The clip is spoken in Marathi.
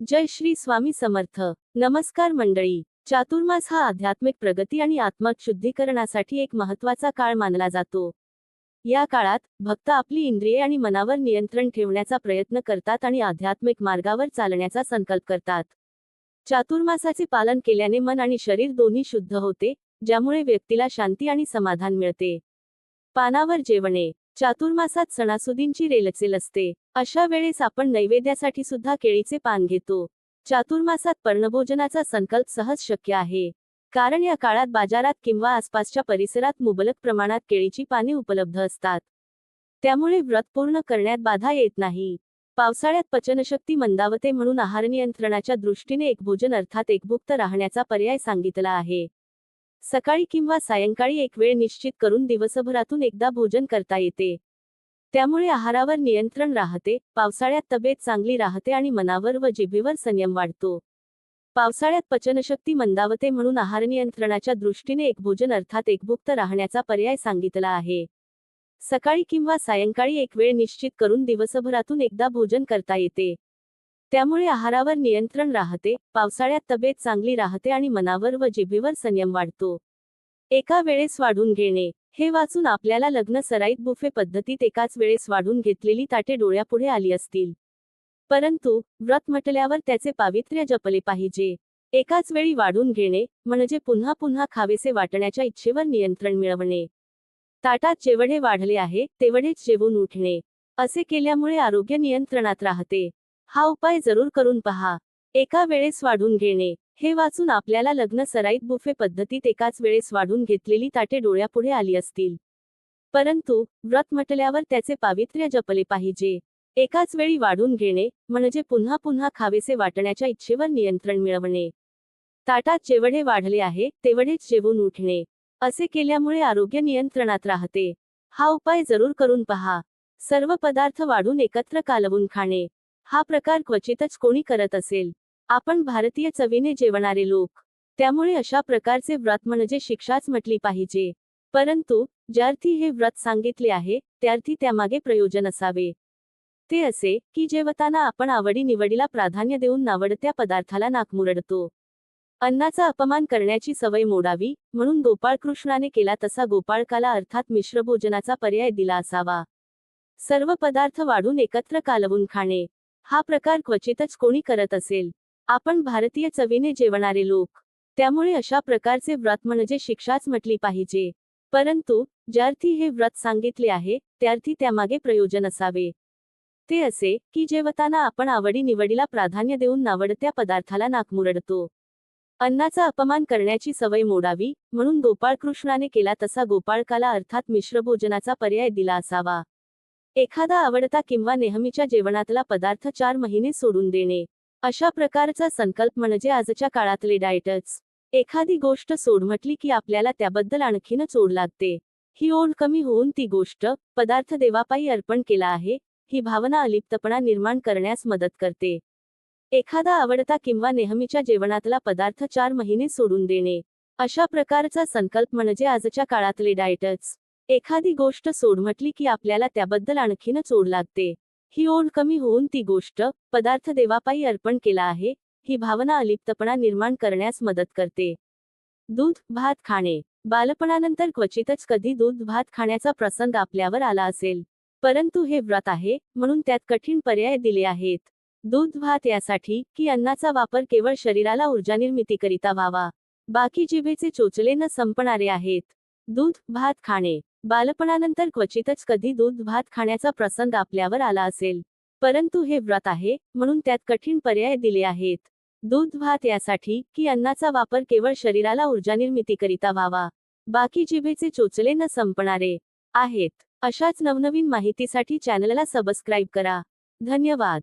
जय श्री स्वामी समर्थ. नमस्कार मंडळी. चातुर्मास हा आध्यात्मिक प्रगती आणि आत्मशुद्धीकरणासाठी एक महत्त्वाचा काळ मानला जातो. या काळात भक्त आपली इंद्रिये आणि मनावर नियंत्रण ठेवण्याचा प्रयत्न करतात आणि आध्यात्मिक मार्गावर चालण्याचा संकल्प करतात. चातुर्मासाचे पालन केल्याने मन आणि शरीर दोन्ही शुद्ध होते ज्यामुळे व्यक्तीला शांती आणि समाधान मिळते. पानावर जेवणे. चातुर्मासात सणासुदींची रेलचेल असते. अशा वेळेस आपण नैवेद्यासाठी सुद्धा केळीचे पान घेतो. चातुर्मासात पर्णभोजनाचा संकल्प सहज शक्य आहे. कारण या काळात बाजारात किंवा आसपासच्या परिसरात मुबलक प्रमाणात केळीची पाने उपलब्ध असतात. त्यामुळे व्रत पूर्ण करण्यात बाधा येत नाही. पावसाळ्यात पचनशक्ती मंदावते म्हणून आहार नियंत्रणाच्या दृष्टीने एक भोजन अर्थात एकभुक्त राहण्याचा पर्याय सांगितला आहे. सकाळी किंवा सायंकाळी एक वेळ निश्चित करून दिवसभरातून एकदा भोजन करता येते. त्यामुळे आहारावर नियंत्रण राहते पावसाळ्यात तब्येत चांगली राहते आणि मनावर व जिभेवर संयम वाढतो. पावसाळ्यात पचनशक्ती मंदावते म्हणून आहार नियंत्रणाच्या दृष्टीने एक भोजन अर्थात एकभुक्त राहण्याचा पर्याय सांगितला आहे. सकाळी किंवा सायंकाळी एक वेळ निश्चित करून दिवसभरातून एकदा भोजन करता येते. त्यामुळे आहारावर नियंत्रण राहते पावसाळ्यात तब्येत चांगली राहते आणि मनावर व जिभेवर संयम वाढतो. एका वेळेस वाढून घेणे हे वाचून आपल्याला लग्न सराईत बुफे पद्धतीत एकाच वेळेस वाढून घेतलेली ताटे डोळ्यापुढे आली असतील. परंतु व्रत म्हटल्यावर त्याचे पावित्र्य जपले पाहिजे. एकाच वेळी वाढून घेणे म्हणजे पुन्हा पुन्हा खावेसे वाटण्याच्या इच्छेवर नियंत्रण मिळवणे. ताटात जेवढे वाढले आहे तेवढेच जेवून उठणे. असे केल्यामुळे आरोग्य नियंत्रणात राहते. हा उपाय जरूर करून पहा. एका वेळेस वाढून घेणे. हे वाचून आपल्याला लग्न सराईत बुफे पद्धतीत एकाच वेळेस वाढून घेतलेली ताटे डोळ्यापुढे आली असतील. परंतु व्रत म्हटल्यावर त्याचे पावित्र्य जपले पाहिजे. एकाच वेळी वाढून घेणे म्हणजे पुन्हा पुन्हा खावेसे वाटण्याच्या इच्छेवर नियंत्रण मिळवणे. ताटात जेवढे वाढले आहे तेवढेच जेवून उठणे. असे केल्यामुळे आरोग्य नियंत्रणात राहते. हा उपाय जरूर करून पहा. सर्व पदार्थ वाढून एकत्र कालवून खाणे. हा प्रकार क्वचितच कोणी करत असेल. आपण भारतीय चवीने जेवणारे लोक. त्यामुळे अशा प्रकारचे व्रत म्हणजे शिक्षाच म्हटली पाहिजे. परंतु ज्यार्थी हे व्रत सांगितले आहे त्यार्थी त्यामागे प्रयोजन असावे. ते असे की जेवताना आपण आवडी निवडीला प्राधान्य देऊन नावडत्या पदार्थाला नाक मुरडतो. अन्नाचा अपमान करण्याची सवय मोडावी म्हणून गोपाळकृष्णाने केला तसा गोपाळकाला अर्थात मिश्र भोजनाचा पर्याय दिला असावा. सर्व पदार्थ वाढून एकत्र कालवून खाणे. हा प्रकार क्वचितच कोणी करत असेल. आपण भारतीय चवीने जेवणारे लोक. त्यामुळे अशा प्रकारचे व्रत म्हणजे शिक्षाच म्हटली पाहिजे. परंतु ज्यार्थी हे व्रत सांगितले आहे त्यार्थी त्यामागे प्रयोजन असावे. ते असे की जेवताना आपण आवडी निवडीला प्राधान्य देऊन नावडत्या पदार्थाला नाक मुरडतो. अन्नाचा अपमान करण्याची सवय मोडावी म्हणून गोपाळकृष्णाने केला तसा गोपाळकाला अर्थात मिश्र भोजनाचा पर्याय दिला असावा. एखादा आवडता किंवा नेहमीच्या जेवणातला पदार्थ चार महिने सोडून देणे. अशा प्रकारचा संकल्प म्हणजे आजच्या काळातले डाएटच एखादी गोष्ट सोड म्हटली की आपल्याला त्याबद्दल आणखीनच ओढ लागते. ही ओढ कमी होऊन ती गोष्ट पदार्थ देवापायी अर्पण केला आहे ही भावना अलिप्तपणा निर्माण करण्यास मदत करते. एखादा आवडता किंवा नेहमीच्या जेवणातला पदार्थ चार महिने सोडून देणे. अशा प्रकारचा संकल्प म्हणजे आजच्या काळातले डाएटच एखादी गोष्ट सोड म्हटली की आपल्याला त्याबद्दल आणखीनच ओढ लागते. ही ओढ कमी होऊन ती गोष्ट पदार्थ देवापायी अर्पण केला आहे ही भावना अलिप्तपणा निर्माण करण्यास मदत करते. दूध भात खाणे. बालपणानंतर क्वचितच कधी दूध भात खाण्याचा प्रसंग आपल्यावर आला असेल. परंतु हे व्रत आहे म्हणून त्यात कठीण पर्याय दिले आहेत. दूध भात यासाठी की अन्नाचा वापर केवळ शरीराला ऊर्जा निर्मितीकरिता व्हावा. बाकी जिभेचे चोचले न संपणारे आहेत. दूध भात खाणे. बालपणानंतर क्वचितच कधी दूध भात खाण्याचा प्रसंग आपल्यावर आला असेल. परंतु हे व्रत आहे म्हणून त्यात कठीण पर्याय दिले आहेत. दूध भात यासाठी की अन्नाचा वापर केवळ शरीराला ऊर्जा निर्मितीकरिता व्हावा. बाकी जिभेचे चोचले न संपणारे आहेत. अशाच नवनवीन माहितीसाठी चॅनलला सबस्क्राईब करा. धन्यवाद.